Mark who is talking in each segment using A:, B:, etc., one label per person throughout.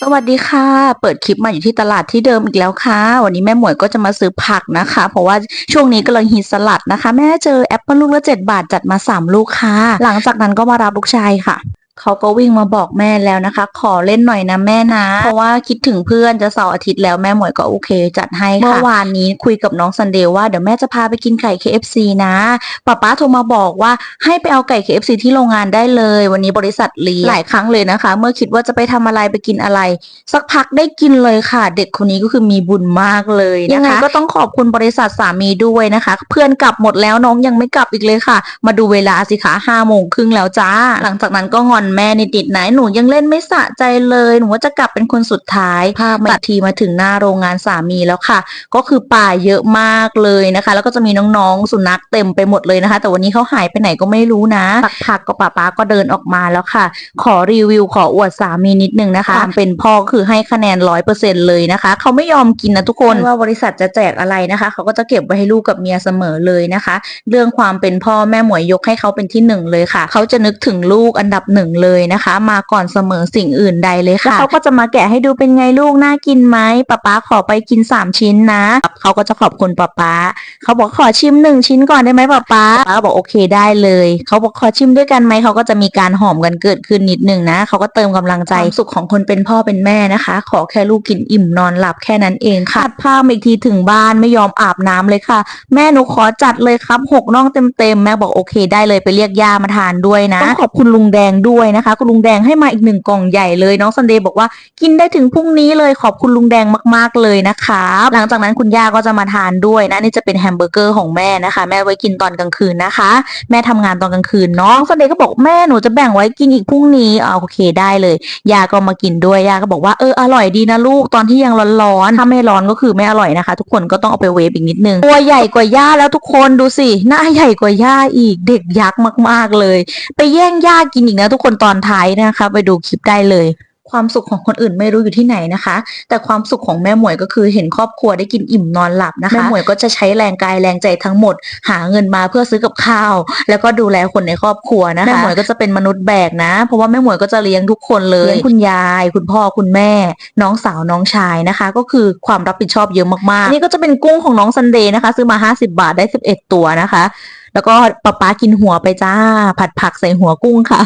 A: สวัสดีค่ะ เปิดคลิปมาอยู่ที่ตลาดที่เดิมอีกแล้วค่ะ วันนี้แม่หมวยก็จะมาซื้อผักนะคะ เพราะว่าช่วงนี้กำลังฮิตสลัดนะคะ แม่เจอแอปเปิลลูกละเจ็ดบาทจัดมาสามลูกค่ะ หลังจากนั้นก็มารับลูกชายค่ะ เขาก็วิ่งมาบอกแม่แล้วนะคะ ขอเล่นหน่อยนะแม่นะ เพราะว่าคิดถึงเพื่อนจะเสาร์อาทิตย์แล้วแม่หมวยก็โอเค จัดให้ค่ะ เมื่อวานนี้คุยกับน้องซันเดย์ว่าเดี๋ยวแม่จะพาไปกินไก่ KFC นะป้าป๊าโทรมาบอกว่าให้ไปเอาไก่ KFC ที่โรงงานได้เลย วันนี้บริษัทเลียงหลายครั้งเลยนะคะ เมื่อคิดว่าจะไปทำอะไรไปกินอะไร สักพักได้กินเลยค่ะ เด็กคนนี้ก็คือมีบุญมากเลยนะคะยังไงก็ต้องขอบคุณบริษัทสามีด้วยนะคะ เพื่อนกลับหมดแล้วน้องยังไม่กลับอีกเลยค่ะ มาดูเวลาสิคะห้าโมงครึ่งแล้วจ้า หลังจากนั้นก็งอนแม่นิดๆไหนหนูยังเล่นไม่สะใจเลย หนูว่าจะกลับเป็นคนสุดท้ายภาพตัดทีมาถึงหน้าโรงงานสามีแล้วค่ะ ก็คือป่าเยอะมากเลยนะคะ แล้วก็จะมีน้องๆสุนัขเต็มไปหมดเลยนะคะ แต่วันนี้เขาหายไปไหนก็ไม่รู้นะสักพักก็ป้าป๊าก็เดินออกมาแล้วค่ะ ขอรีวิวขออวดสามีนิดนึงนะคะความเป็นพ่อก็คือให้คะแนนร้อยเปอร์เซ็นเลยนะคะเขาไม่ยอมกินนะทุกคนไม่ว่าบริษัทจะแจกอะไรนะคะเขาก็จะเก็บไว้ให้ลูกกับเมียเสมอเลยนะคะ เรื่องความเป็นพ่อแม่หมวยยกให้เขาเป็นที่หนึ่งเลยค่ะเขาจะนึกถึงลูกอันดับหนึ่งเลยนะคะ มาก่อนเสมอสิ่งอื่นใดเลยค่ะแล้วเขาก็จะมาแกะให้ดูเป็นไงลูกน่ากินไหมป้าป๊าขอไปกินสามชิ้นนะเขาก็จะขอบคุณป้าป๊าเขาบอกขอชิมหนึ่งชิ้นก่อนได้ไหมป้าป๊าป้าก็บอกโอเคได้เลยเขาบอกขอชิมด้วยกันไหมเขาก็จะมีการหอมกันเกิดขึ้นนิดนึงนะเขาก็เติมกำลังใจความสุขของคนเป็นพ่อเป็นแม่นะคะ ขอแค่ลูกกินอิ่มนอนหลับแค่นั้นเองค่ะตัดภาพมาอีกทีถึงบ้านไม่ยอมอาบน้ำเลยค่ะ แม่หนูขอจัดเลยครับหกน่องเต็มๆแม่บอกโอเคได้เลยไปเรียกย่ามาทานด้วยนะต้องขอบคุณลุงแดงด้วยนะคะ คุณลุงแดงให้มาอีกหนึ่งกล่องใหญ่เลยน้องซันเดย์บอกว่ากินได้ถึงพรุ่งนี้เลยขอบคุณลุงแดงมากๆเลยนะคะหลังจากนั้นคุณย่าก็จะมาทานด้วยนะนี่จะเป็นแฮมเบอร์เกอร์ของแม่นะคะ แม่ไว้กินตอนกลางคืนนะคะ แม่ทำงานตอนกลางคืนน้องซันเดย์ก็บอกแม่หนูจะแบ่งไว้กินอีกพรุ่งนี้อ่าโอเคได้เลยย่าก็มากินด้วยย่าก็บอกว่าเอออร่อยดีนะลูกตอนที่ยังร้อนๆถ้าไม่ร้อนก็คือไม่อร่อยนะคะ ทุกคนก็ต้องเอาไปเวฟอีกนิดนึงตัวใหญ่กว่าย่าแล้วทุกคนดูสิหน้าใหญ่กว่าย่าอีกเด็กยักษ์มากๆเลย ไปแย่งย่ากินอีกนะทุกคนตอนท้ายนะคะ ไปดูคลิปได้เลย ความสุขของคนอื่นไม่รู้อยู่ที่ไหนนะคะ แต่ความสุขของแม่หมวยก็คือเห็นครอบครัวได้กินอิ่มนอนหลับนะคะแม่หมวยก็จะใช้แรงกายแรงใจทั้งหมด หาเงินมาเพื่อซื้อกับข้าว แล้วก็ดูแลคนในครอบครัวนะคะแม่หมวยก็จะเป็นมนุษย์แบกนะ เพราะว่าแม่หมวยก็จะเลี้ยงทุกคนเลยเลี้ยงคุณยาย คุณพ่อคุณแม่ น้องสาวน้องชายนะคะ ก็คือความรับผิดชอบเยอะมากๆอันนี้ก็จะเป็นกุ้งของน้องซันเดย์นะคะ ซื้อมา 50 บาทได้ 11 ตัวนะคะ แล้วก็ป๊าป๊ากินหัวไปจ้า ผัดผักใส่หัวกุ้งค่ะ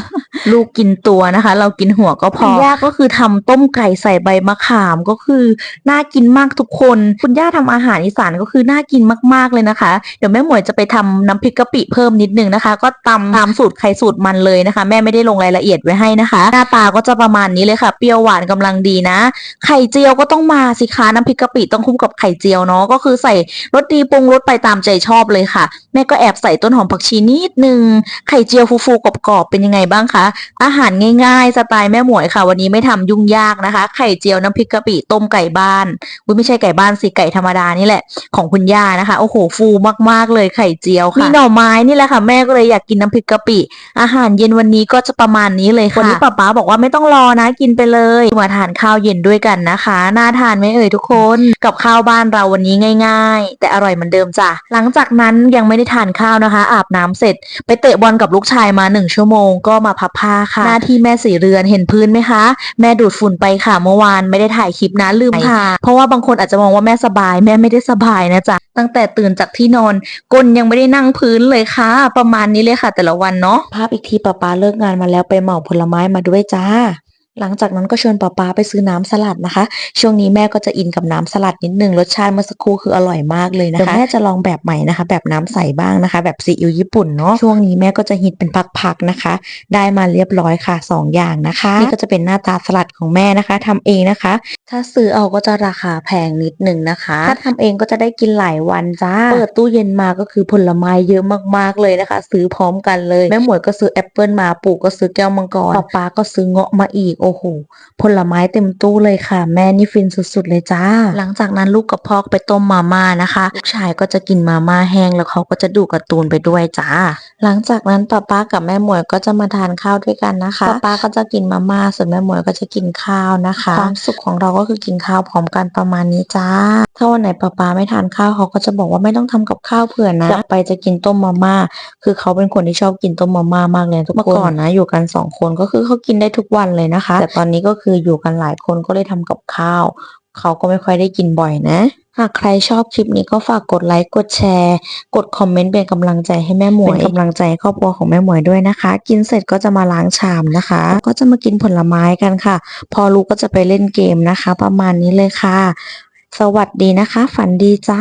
A: ลูกกินตัวนะคะ เรากินหัวก็พอคุณย่าก็คือทำต้มไก่ใส่ใบมะขามก็คือน่ากินมากทุกคน คุณย่าทำอาหารอีสานก็คือน่ากินมากๆเลยนะคะ เดี๋ยวแม่หมวยจะไปทำน้ำพริกกะปิเพิ่มนิดนึงนะคะ ก็ตำตามสูตรใครสูตรมันเลยนะคะ แม่ไม่ได้ลงรายละเอียดไว้ให้นะคะ หน้าตาก็จะประมาณนี้เลยค่ะ เปรี้ยวหวานกำลังดีนะ ไข่เจียวก็ต้องมาสิคะน้ำพริกกะปิต้องคู่กับไข่เจียวเนาะก็คือใส่รสดีปรุงรสไปตามใจชอบเลยค่ะ แม่ก็แอบใส่ต้นหอมผักชีนิดนึง ไข่เจียวฟูๆกรอบๆเป็นยังไงบ้างคะ อาหารง่ายๆ สไตล์แม่หมวยค่ะ วันนี้ไม่ทำยุ่งยากนะคะ ไข่เจียวน้ำพริกกะปิต้มไก่บ้านอุ้ยไม่ใช่ไก่บ้านสิไก่ธรรมดานี่แหละของคุณย่านะคะ โอ้โหฟูมากๆเลยไข่เจียวค่ะมีหน่อไม้นี่แหละค่ะแม่ก็เลยอยากกินน้ำพริกกะปิอาหารเย็นวันนี้ก็จะประมาณนี้เลยค่ะวันนี้ป๊าป๊าบอกว่าไม่ต้องรอนะกินไปเลยมาทานข้าวเย็นด้วยกันนะคะน่าทานไหมเอ่ยทุกคนกับข้าวบ้านเราวันนี้ง่าย ๆ แต่อร่อยเหมือนเดิมจ้ะหลังจากนั้นยังไม่ได้ทานข้าวนะคะ อาบน้ำเสร็จ ไปเตะบอลกับลูกชายมาหนึ่งชั่วโมงก็มาพับผ้าค่ะ หน้าที่แม่สีเรือนเห็นพื้นไหมคะ แม่ดูดฝุ่นไปค่ะเมื่อวานไม่ได้ถ่ายคลิปนะลืมค่ะ เพราะว่าบางคนอาจจะมองว่าแม่สบาย แม่ไม่ได้สบายนะจ๊ะตั้งแต่ตื่นจากที่นอนก้นยังไม่ได้นั่งพื้นเลยค่ะ ประมาณนี้เลยค่ะ แต่ละวันเนาะภาพอีกทีป้าป๊าเลิกงานมาแล้วไปเหมาผลไม้มาด้วยจ้า หลังจากนั้นก็ชวนป๊าป๊าไปซื้อน้ำสลัดนะคะ ช่วงนี้แม่ก็จะอินกับน้ำสลัดนิดนึงรสชาติเมื่อสักครู่คืออร่อยมากเลยนะคะเดี๋ยวแม่จะลองแบบใหม่นะคะ แบบน้ำใสบ้างนะคะ แบบซีอิ๊วญี่ปุ่นเนาะช่วงนี้แม่ก็จะฮิตเป็นพักๆนะคะ ได้มาเรียบร้อยค่ะสองอย่างนะคะ นี่ก็จะเป็นหน้าตาสลัดของแม่นะคะทำเองนะคะ ถ้าซื้อเอาก็จะราคาแพงนิดนึงนะคะ ถ้าทำเองก็จะได้กินหลายวันจ้าเปิดตู้เย็นมาก็คือผลไม้เยอะมากๆเลยนะคะ ซื้อพร้อมกันเลยแม่หมวยก็ซื้อแอปเปิลมาปู่ก็ซื้อแก้วมังกรป๊าป๊าก็ซื้อเงาะมาอีกโอ้โห ผลไม้เต็มตู้เลยค่ะ แม่นี่ฟินสุดๆเลยจ้า หลังจากนั้นลูกกับพ่อไปต้มมาม่านะคะลูกชายก็จะกินมาม่าแห้งแล้วเขาก็จะดูการ์ตูนไปด้วยจ้า หลังจากนั้นป้าป้ากับแม่หมวยก็จะมาทานข้าวด้วยกันนะคะป้าป้าก็จะกินมาม่าส่วนแม่หมวยก็จะกินข้าวนะคะความสุขของเราก็คือกินข้าวพร้อมกันประมาณนี้จ้า ถ้าวันไหนป้าป้าไม่ทานข้าวเขาก็จะบอกว่าไม่ต้องทำกับข้าวเผื่อนะกลับไปจะกินต้มมาม่าคือเขาเป็นคนที่ชอบกินต้มมาม่ามากเลยทุกคนเมื่อก่อนนะอยู่กันสองคนก็คือเขากินได้ทุกวันเลยนะคะ
B: แต่ตอนนี้ก็คืออยู่กันหลายคนก็เลยทำกับข้าว เขาก็ไม่ค่อยได้กินบ่อยนะ หากใครชอบคลิปนี้ก็ฝากกดไลค์กดแชร์ กดคอมเมนต์เป็นกำลังใจให้แม่หมวยเป็นกำลังใจให้ครอบครัวของแม่หมวยด้วยนะคะ กินเสร็จก็จะมาล้างชามนะคะ ก็จะมากินผลไม้กันค่ะ พอลูกก็จะไปเล่นเกมนะคะ ประมาณนี้เลยค่ะ สวัสดีนะคะ ฝันดีจ้า